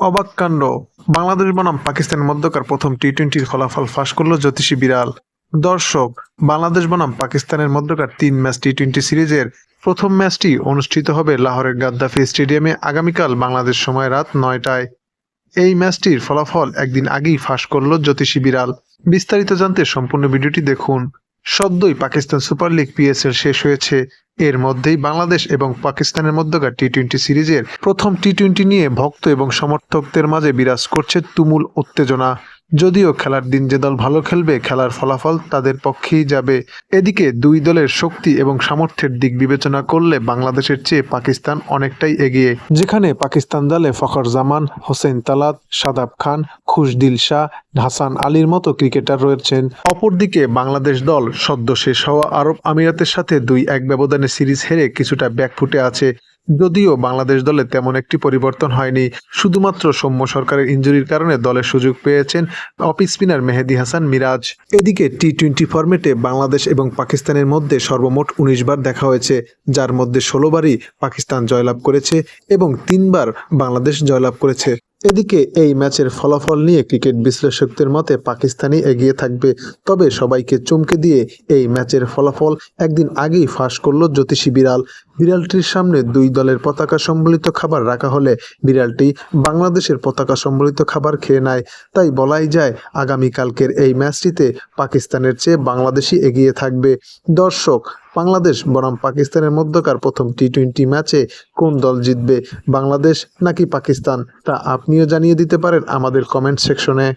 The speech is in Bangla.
অবাক কাণ্ড। বাংলাদেশ বনাম পাকিস্তানের মধ্যকার প্রথম টি টোয়েন্টির ফলাফল ফাঁস করল জ্যোতিষী বিড়াল। দর্শক, বাংলাদেশ বনাম পাকিস্তানের মধ্যকার তিন ম্যাচ টি টোয়েন্টি সিরিজের প্রথম ম্যাচটি অনুষ্ঠিত হবে লাহোরের গাদ্দাফি স্টেডিয়ামে আগামীকাল বাংলাদেশ সময় রাত নয়টায়। এই ম্যাচটির ফলাফল একদিন আগেই ফাঁস করল জ্যোতিষী বিড়াল। বিস্তারিত জানতে সম্পূর্ণ ভিডিওটি দেখুন। সদ্যই পাকিস্তান সুপার লিগ পিএসএল শেষ হয়েছে। এর মধ্যেই বাংলাদেশ এবং পাকিস্তানের মধ্যকার টি টোয়েন্টি সিরিজের প্রথম টি টোয়েন্টি নিয়ে ভক্ত এবং সমর্থকদের মাঝে বিরাজ করছে তুমুল উত্তেজনা। যদিও খেলার দিন যে দল ভালো খেলবে, খেলার ফলাফল তাদের পক্ষেই যাবে। এদিকে দুই দলের শক্তি এবং সামর্থ্যের দিক বিবেচনা করলে বাংলাদেশের চেয়ে পাকিস্তান অনেকটাই এগিয়ে। যেখানে পাকিস্তান দলে ফখর জামান, হোসেন তালাত, সাদাব খান, খুশদিল শাহ, হাসান আলীর মতো ক্রিকেটার রয়েছেন। অপরদিকে বাংলাদেশ দল সদ্য শেষ হওয়া আরব আমিরাতের সাথে দুই এক ব্যবধানে সিরিজ হেরে কিছুটা ব্যাকফুটে আছে। যদিও বাংলাদেশ দলে তেমন একটি পরিবর্তন হয়নি। শুধুমাত্র সৌম্য সরকারের ইঞ্জুরির কারণে দলের সুযোগ পেয়েছেন অফ স্পিনার মেহেদি হাসান মিরাজ। এদিকে টি টোয়েন্টি ফর্মেটে বাংলাদেশ এবং পাকিস্তানের মধ্যে সর্বমোট উনিশ বার দেখা হয়েছে, যার মধ্যে ষোলো বারই পাকিস্তান জয়লাভ করেছে এবং তিনবার বাংলাদেশ জয়লাভ করেছে। এদিকে এই ম্যাচের ফলাফল নিয়ে ক্রিকেট বিশ্লেষকদের মতে পাকিস্তানই এগিয়ে থাকবে। তবে সবাইকে চমকে দিয়ে এই ম্যাচের ফলাফল একদিন আগেই ফাঁস করল জ্যোতিষী বিড়াল। বিড়ালটির সামনে দুই দলের পতাকা সম্বলিত খাবার রাখা হলে বিড়ালটি বাংলাদেশের পতাকা সম্বলিত খাবার খেয়ে নেয়। তাই বলাই যায়, আগামীকালকের এই ম্যাচটিতে পাকিস্তানের চেয়ে বাংলাদেশই এগিয়ে থাকবে। দর্শক বাংলাদেশ বনাম পাকিস্তানের মধ্যকার প্রথম টি টোয়েন্টি ম্যাচে কোন দল জিতবে, বাংলাদেশ নাকি পাকিস্তান? তা আপনিও জানিয়ে দিতে পারেন আমাদের কমেন্ট সেকশনে